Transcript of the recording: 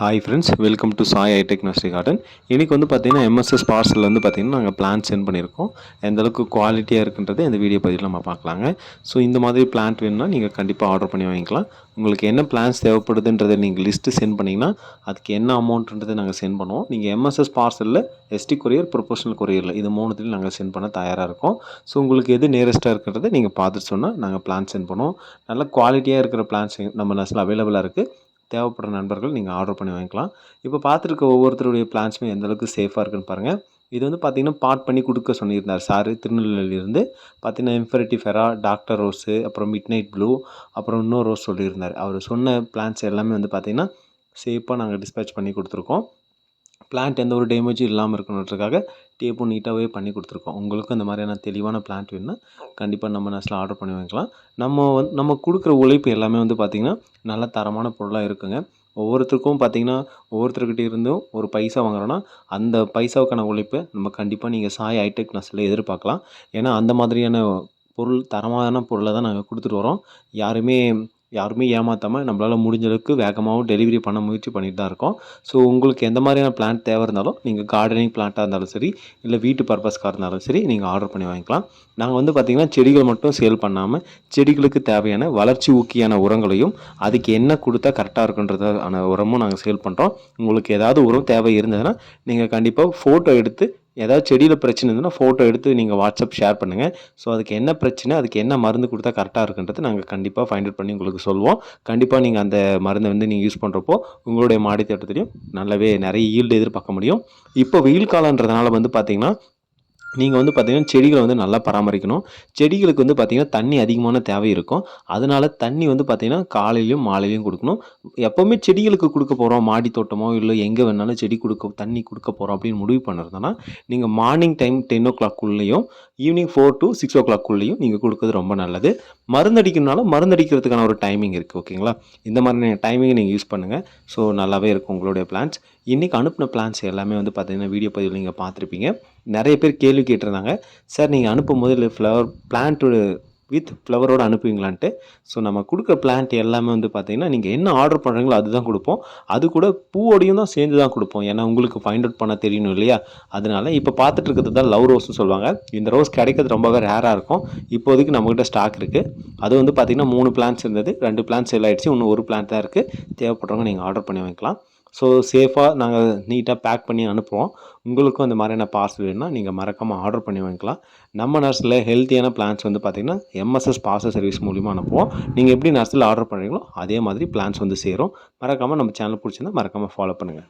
Hi friends welcome to Sai itech nursery garden இன்றைக்கி வந்து பார்த்தீங்கன்னா எம்எஸ்எஸ் பார்சல் வந்து பார்த்திங்கன்னா நாங்கள் பிளான் சென்ட் பண்ணியிருக்கோம். எந்தளவுக்கு குவாலிட்டியாக இருக்குன்றது இந்த வீடியோ பதிவில் நம்ம பார்க்கலாங்க. ஸோ இந்த மாதிரி பிளான்ட் வேணும்னா நீங்கள் கண்டிப்பாக ஆர்டர் பண்ணி வாங்கிக்கலாம். உங்களுக்கு என்ன பிளான்ஸ் தேவைப்படுதுன்றதை நீங்கள் லிஸ்ட்டு சென்ட் பண்ணிங்கன்னா அதுக்கு என்ன அமௌண்ட்ன்றதை நாங்கள் சென்ட் பண்ணுவோம். நீங்கள் எம்எஸ்எஸ் பார்சலில் எஸ்டி கொரியர் ப்ரொஃபஷனல் கொரியரில் இது மூணுத்துலையும் நாங்கள் சென்ட் பண்ண தயாராக இருக்கோம். ஸோ உங்களுக்கு எது நியரஸ்ட்டாக இருக்கிறத நீங்கள் பார்த்துட்டு சொன்னால் நாங்கள் பிளான் சென்ட் பண்ணுவோம். நல்ல குவாலிட்டியாக இருக்கிற பிளான்ஸ் நம்ம நர்ஸில் அவைலபிளாக இருக்குது தேவைப்படுற நண்பர்கள் நீங்கள் ஆர்டர் பண்ணி வாங்கிக்கலாம். இப்போ பார்த்துருக்க ஒவ்வொருத்தருடைய பிளான்ஸுமே எந்தளவுக்கு சேஃபாக இருக்குன்னு பாருங்கள் இது வந்து பார்த்திங்கன்னா பாட் பண்ணி கொடுக்க சொல்லியிருந்தார் சார் திருநெல்வேலியிலேருந்து. பார்த்திங்கன்னா இன்ஃபெரிட்டி ஃபெரா டாக்டர் ரோஸு அப்புறம் மிட் நைட் ப்ளூ அப்புறம் இன்னொரு ரோஸ் சொல்லியிருந்தார். அவர் சொன்ன பிளான்ஸ் எல்லாமே வந்து பார்த்திங்கன்னா சேஃபாக நாங்கள் டிஸ்பேச் பண்ணி கொடுத்துருக்கோம். பிளான்ட் எந்த ஒரு டேமேஜும் இல்லாமல் இருக்கணுன்றதுக்காக டேப்பும் நீட்டாகவே பண்ணி கொடுத்துருக்கோம். உங்களுக்கும் இந்த மாதிரியான தெளிவான பிளான்ட் வேணுன்னா கண்டிப்பாக நம்ம நெஸ்ட்டில் ஆர்டர் பண்ணி வாங்கிக்கலாம். நம்ம வந்து நம்ம கொடுக்குற உழைப்பு எல்லாமே வந்து பார்த்திங்கன்னா நல்ல தரமான பொருளாக இருக்குங்க. ஒவ்வொருத்தருக்கும் பார்த்திங்கன்னா ஒவ்வொருத்தர்கிட்ட இருந்தும் ஒரு பைசா வாங்குறோன்னா அந்த பைசாவுக்கான உழைப்பை நம்ம கண்டிப்பாக நீங்கள் சாய் ஹைடெக் நெஸ்ட்டில் எதிர்பார்க்கலாம். ஏன்னா அந்த மாதிரியான பொருள் தரமான பொருளை தான் நாங்கள் கொடுத்துட்டு வரோம். யாருமே யாருமே ஏமாற்றாமல் நம்மளால் முடிஞ்ச அளவுக்கு வேகமாகவும் டெலிவரி பண்ண முயற்சி பண்ணிட்டு தான் இருக்கோம். ஸோ உங்களுக்கு எந்த மாதிரியான பிளான்ட் தேவை இருந்தாலும் நீங்கள் கார்டனிங் பிளான்ட்டாக இருந்தாலும் சரி இல்லை வீட்டு பர்பஸ்க்காக இருந்தாலும் சரி நீங்கள் ஆர்டர் பண்ணி வாங்கிக்கலாம். நாங்கள் வந்து பார்த்திங்கன்னா செடிகள் மட்டும் சேல் பண்ணாமல் செடிகளுக்கு தேவையான வளர்ச்சி ஊக்கியான உரங்களையும் அதுக்கு என்ன கொடுத்தா கரெக்டாக இருக்குன்றதான உரமும் நாங்கள் சேல் பண்ணுறோம் உங்களுக்கு ஏதாவது உரம் தேவை இருந்ததுன்னா நீங்கள் கண்டிப்பாக ஃபோட்டோ எடுத்து ஏதாவது செடியில் பிரச்சனை இருந்ததுன்னா ஃபோட்டோ எடுத்து நீங்கள் வாட்ஸ்அப் ஷேர் பண்ணுங்கள் ஸோ அதுக்கு என்ன பிரச்சனை அதுக்கு என்ன மருந்து கொடுத்தா கரெக்டாக இருக்குன்றது நாங்கள் கண்டிப்பாக ஃபைண்ட் அவுட் பண்ணி உங்களுக்கு சொல்லுவோம் கண்டிப்பாக நீங்கள் அந்த மருந்தை வந்து நீங்கள் யூஸ் பண்ணுறப்போ உங்களுடைய மாடி தோட்டத்துலையும் நல்லாவே நிறைய ஈல்டு எதிர்பார்க்க முடியும். இப்போ வெயில் காலன்றதுனால வந்து பார்த்திங்கன்னா நீங்கள் வந்து பார்த்திங்கன்னா செடிகளை வந்து நல்லா பராமரிக்கணும். செடிகளுக்கு வந்து பார்த்திங்கன்னா தண்ணி அதிகமான தேவை இருக்கும். அதனால் தண்ணி வந்து பார்த்திங்கன்னா காலையிலையும் மாலையிலையும் கொடுக்கணும். எப்போவுமே செடிகளுக்கு கொடுக்க போகிறோம் மாடி தோட்டமோ இல்லை எங்கே வேணாலும் செடி கொடுக்க தண்ணி கொடுக்க போகிறோம் அப்படின்னு முடிவு பண்ணுறதுனா நீங்கள் மார்னிங் டைம் டென் ஓ கிளாக்குள்ளேயும் ஈவினிங் ஃபோர் டு சிக்ஸ் ஓ கிளாக்குள்ளேயும் நீங்கள் கொடுக்குறது ரொம்ப நல்லது. மருந்தடிக்கணும்னாலும் மருந்தடிக்கிறதுக்கான ஒரு டைமிங் இருக்குது ஓகேங்களா இந்த மாதிரி டைமிங்கை நீங்கள் யூஸ் பண்ணுங்கள் ஸோ நல்லாவே இருக்கும் உங்களுடைய பிளான்ஸ் இன்றைக்கி அனுப்பின பிளான்ஸ் எல்லாமே வந்து பார்த்திங்கன்னா வீடியோ பதிவில் நீங்கள் பார்த்துருப்பீங்க. நிறைய பேர் கேள்வி கேட்டிருந்தாங்க. சார் நீங்கள் அனுப்பும் போது ஃப்ளவர் பிளான்ட்டு வித் ஃப்ளவரோடு அனுப்புவீங்களான்ட்டு. ஸோ நம்ம கொடுக்குற பிளான்ட் எல்லாமே வந்து பார்த்திங்கன்னா நீங்கள் என்ன ஆர்டர் பண்ணுறீங்களோ அதுதான் கொடுப்போம். அது கூட பூவோடையும் தான் சேர்ந்து தான் கொடுப்போம். ஏன்னா உங்களுக்கு ஃபைண்ட் அவுட் பண்ண தெரியணும் இல்லையா? அதனால இப்போ பார்த்துட்டு இருக்கிறது தான் லவ் ரோஸ்னு சொல்லுவாங்க. இந்த ரோஸ் கிடைக்கிறது ரொம்பவே ரேராக இருக்கும். இப்போதைக்கு நம்மக்கிட்ட ஸ்டாக் இருக்குது அது வந்து பார்த்திங்கன்னா மூணு பிளான்ஸ் இருந்தது. ரெண்டு பிளான்ஸ் செல் ஆகிடுச்சு இன்னும் ஒரு பிளான் தான் இருக்குது தேவைப்படுறவங்க நீங்கள் ஆர்டர் பண்ணி வாங்கிக்கலாம். ஸோ சேஃபாக நாங்கள் நீட்டாக பேக் பண்ணி அனுப்புவோம். உங்களுக்கும் அந்த மாதிரியான பார்சல் வேணும்னா நீங்கள் மறக்காமல் ஆர்டர் பண்ணி வாங்கிக்கலாம். நம்ம நர்ஸில் ஹெல்த்தியான பிளான்ஸ் வந்து பார்த்திங்கன்னா எம்எஸ்எஸ் பார்சல் சர்வீஸ் மூலிமா அனுப்புவோம். நீங்கள் எப்படி நர்ஸில் ஆர்டர் பண்ணுறீங்களோ அதே மாதிரி பிளான்ஸ் வந்து சேரும். மறக்காமல் நம்ம சேனல் பிடிச்சிருந்தா மறக்காமல் ஃபாலோ பண்ணுங்கள்